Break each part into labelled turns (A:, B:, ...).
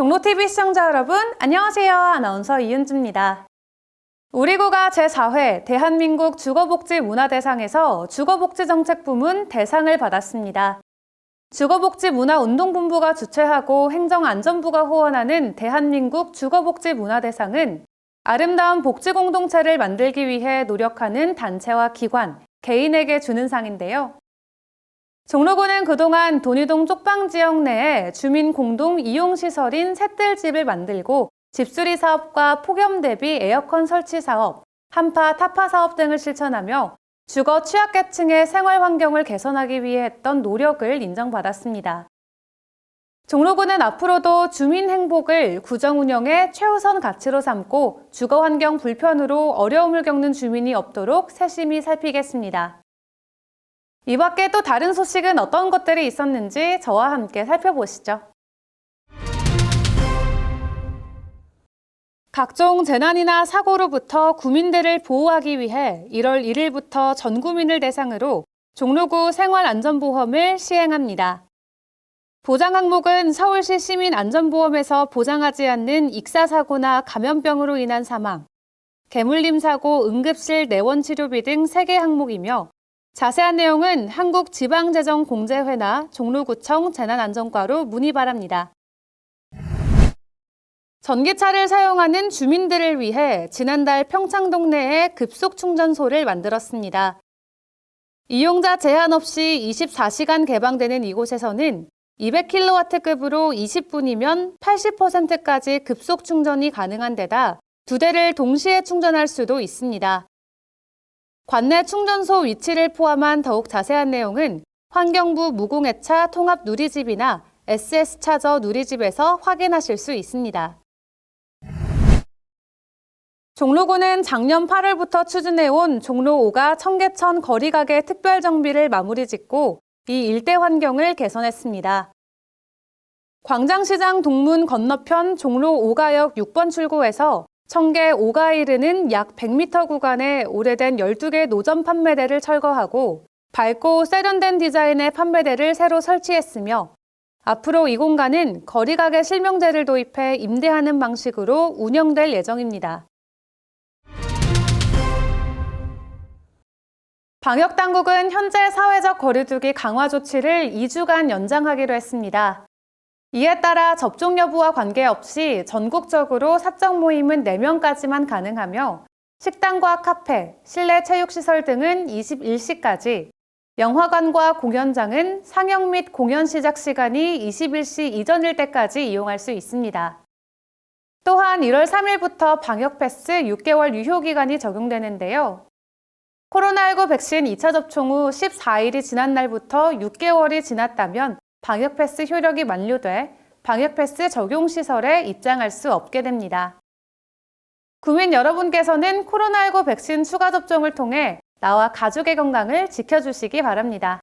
A: 종로TV 시청자 여러분, 안녕하세요. 아나운서 이은주입니다. 우리고가 제4회 대한민국 주거복지문화대상에서 주거복지정책 부문 대상을 받았습니다. 주거복지문화운동본부가 주최하고 행정안전부가 후원하는 대한민국 주거복지문화대상은 아름다운 복지공동체를 만들기 위해 노력하는 단체와 기관, 개인에게 주는 상인데요. 종로구는 그동안 돈이동 쪽방 지역 내에 주민 공동 이용 시설인 셋들집을 만들고 집수리 사업과 폭염 대비 에어컨 설치 사업, 한파 타파 사업 등을 실천하며 주거 취약계층의 생활 환경을 개선하기 위해 했던 노력을 인정받았습니다. 종로구는 앞으로도 주민 행복을 구정 운영의 최우선 가치로 삼고 주거 환경 불편으로 어려움을 겪는 주민이 없도록 세심히 살피겠습니다. 이 밖에 또 다른 소식은 어떤 것들이 있었는지 저와 함께 살펴보시죠. 각종 재난이나 사고로부터 구민들을 보호하기 위해 1월 1일부터 전 국민을 대상으로 종로구 생활안전보험을 시행합니다. 보장 항목은 서울시 시민안전보험에서 보장하지 않는 익사사고나 감염병으로 인한 사망, 개물림 사고, 응급실 내원 치료비 등 3개 항목이며 자세한 내용은 한국지방재정공제회나 종로구청 재난안전과로 문의 바랍니다. 전기차를 사용하는 주민들을 위해 지난달 평창동 내에 급속 충전소를 만들었습니다. 이용자 제한 없이 24시간 개방되는 이곳에서는 200kW급으로 20분이면 80%까지 급속 충전이 가능한 데다 두 대를 동시에 충전할 수도 있습니다. 관내 충전소 위치를 포함한 더욱 자세한 내용은 환경부 무공해차 통합 누리집이나 SS차저 누리집에서 확인하실 수 있습니다. 종로구는 작년 8월부터 추진해온 종로 5가 청계천 거리가게 특별 정비를 마무리 짓고 이 일대 환경을 개선했습니다. 광장시장 동문 건너편 종로 5가역 6번 출구에서 청계 5가 이르는 약 100m 구간에 오래된 12개 노점 판매대를 철거하고 밝고 세련된 디자인의 판매대를 새로 설치했으며 앞으로 이 공간은 거리가게 실명제를 도입해 임대하는 방식으로 운영될 예정입니다. 방역당국은 현재 사회적 거리두기 강화 조치를 2주간 연장하기로 했습니다. 이에 따라 접종 여부와 관계없이 전국적으로 사적 모임은 4명까지만 가능하며 식당과 카페, 실내 체육시설 등은 21시까지, 영화관과 공연장은 상영 및 공연 시작 시간이 21시 이전일 때까지 이용할 수 있습니다. 또한 1월 3일부터 방역 패스 6개월 유효 기간이 적용되는데요. 코로나19 백신 2차 접종 후 14일이 지난 날부터 6개월이 지났다면 방역 패스 효력이 만료돼 방역 패스 적용 시설에 입장할 수 없게 됩니다. 구민 여러분께서는 코로나19 백신 추가 접종을 통해 나와 가족의 건강을 지켜주시기 바랍니다.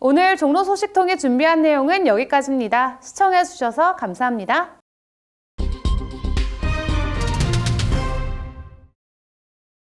A: 오늘 종로 소식통에 준비한 내용은 여기까지입니다. 시청해주셔서 감사합니다.